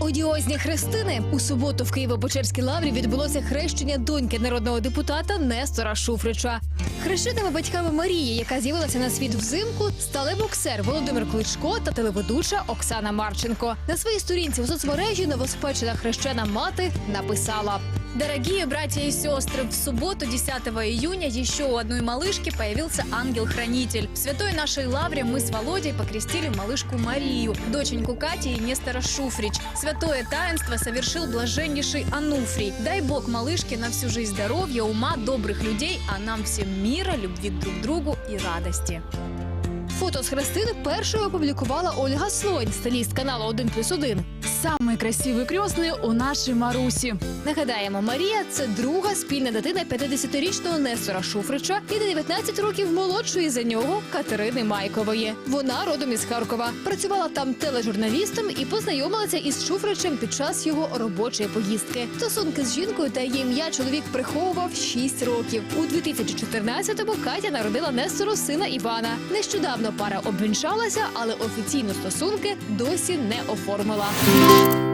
Одіозні хрестини у суботу в Києво-Печерській лаврі відбулося хрещення доньки народного депутата Нестора Шуфрича. Хрещеними батьками Марії, яка з'явилася на світ взимку, стали боксер Володимир Кличко та телеведуча Оксана Марченко. На своїй сторінці у соцмережі новоспечена хрещена мати написала. Дорогие братья и сестры, в субботу 10 июня еще у одной малышки появился ангел-хранитель. В святой нашей лавре мы с Володей покрестили малышку Марию, доченьку Кати и Нестора Шуфрич. Святое таинство совершил блаженнейший Ануфрий. Дай Бог малышке на всю жизнь здоровья, ума, добрых людей, а нам всем мира, любви друг к другу и радости. Фото з хрестини першою опублікувала Ольга Слонь, стиліст каналу 1+,1. Самые красивые крестные у нашей Маруси. Нагадаємо, Марія це друга спільна дитина 50-річного Нестора Шуфрича і на 19 років молодшої за нього Катерини Майкової. Вона родом із Харкова. Працювала там тележурналістом і познайомилася із Шуфричем під час його робочої поїздки. Стосунки з жінкою та її ім'я чоловік приховував 6 років. У 2014-му Катя народила Нестору сина Івана. Нещодавно пара обвінчалася, але офіційно стосунки досі не оформила. you